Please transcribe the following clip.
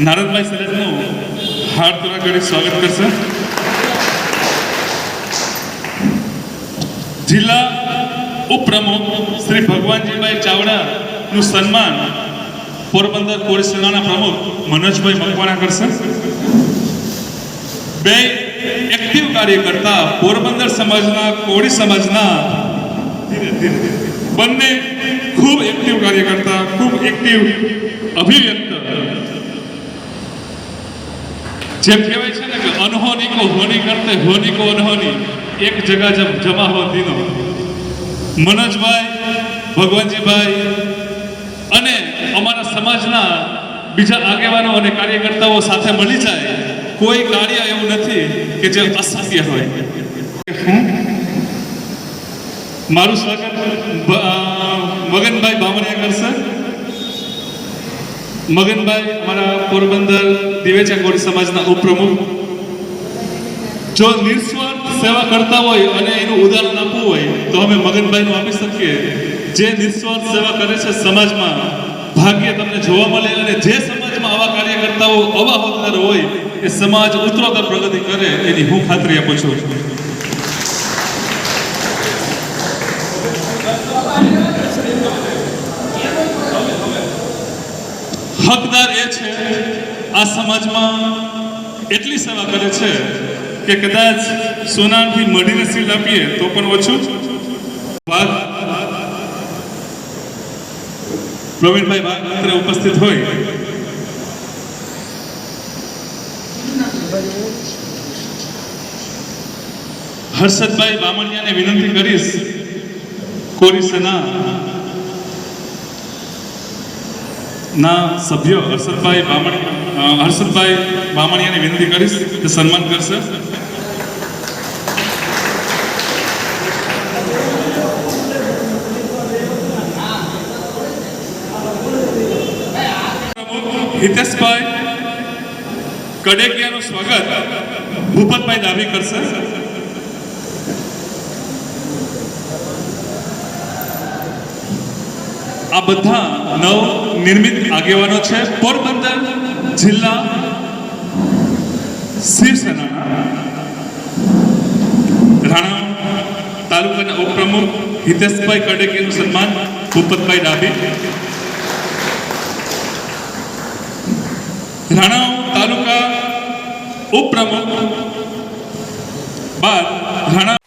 નારદભાઈ સરેજનું હાર્દિક કરી સ્વાગત કરશે જિલ્લા ઉપપ્રમુખ શ્રી ભગવાનજીભાઈ ચાવડાનું સન્માન પોરબંદર કોળી સેનાના પ્રમુખ મનોજભાઈ મકવાણા કરશે બે એક્ટિવ કાર્યકર્તા પોરબંદર સમાજના કોળી સમાજના બંને ખૂબ એક્ટિવ કાર્યકર્તા ખૂબ એક્ટિવ અભિવ્યક્ત. જેમ કહેવાય છે ને કે અનહોની કો હોની કરતે હોની કો અનહોની, એક જગા જમ જમા હો દીનો. મનોજભાઈ, ભગવાનજીભાઈ અને અમારા સમાજના બીજા આગેવાનો અને કાર્યકર્તાઓ સાથે મળી જાય, કોઈ કાર્ય એવું નથી કે જે અશક્ય હોય. મારું સ્વાગત મગનભાઈ બામણિયા કરશે મગનભાઈ અમારા પોરબંદર દિવેચા કોળી સમાજના ઉપપ્રમુખ. જો નિસ્વાર્થ સેવા કરતા હોય અને એનું ઉદાહરણ આપવું હોય, તો અમે મગનભાઈનું આપી શકીએ. જે નિસ્વાર્થ સેવા કરે છે સમાજમાં, ભાગ્ય તમને જોવા મળે અને જે સમાજમાં આવા કાર્યકર્તાઓ આવા હોદ્દાર હોય, એ સમાજ ઉત્તરોત્તર પ્રગતિ કરે, એની હું ખાતરી આપું છું. એ છે, આ સમાજમાં એટલી સેવા કરે છે કે કદાચ સોનાથી મઢીને સીલ આપીએ તો પણ ઓછું. વાત પ્રવીણભાઈ વાઘ ઉપસ્થિત હોય. હર્ષદભાઈ બામણિયાને વિનંતી કરીશ, કોરી સેના ના સભ્યો હર્ષદભાઈ બામણી હર્ષદભાઈ બામણીયાને વિનંતી કરીશ કે સન્માન કરશે. હિતેશભાઈ કડેકિયાનું સ્વાગત ભૂપતભાઈ દાવી કરશે. આ બધા નવ નિર્મિત આગેવાનો છે. પોરબંદર જિલ્લા શિવસેનાના રાણા તાલુકાના ઉપપ્રમુખ હિતેશભાઈ કડેકીનું સન્માન ભૂપતભાઈ ડાભી. રાણા તાલુકા ઉપપ્રમુખ બાદ રાણા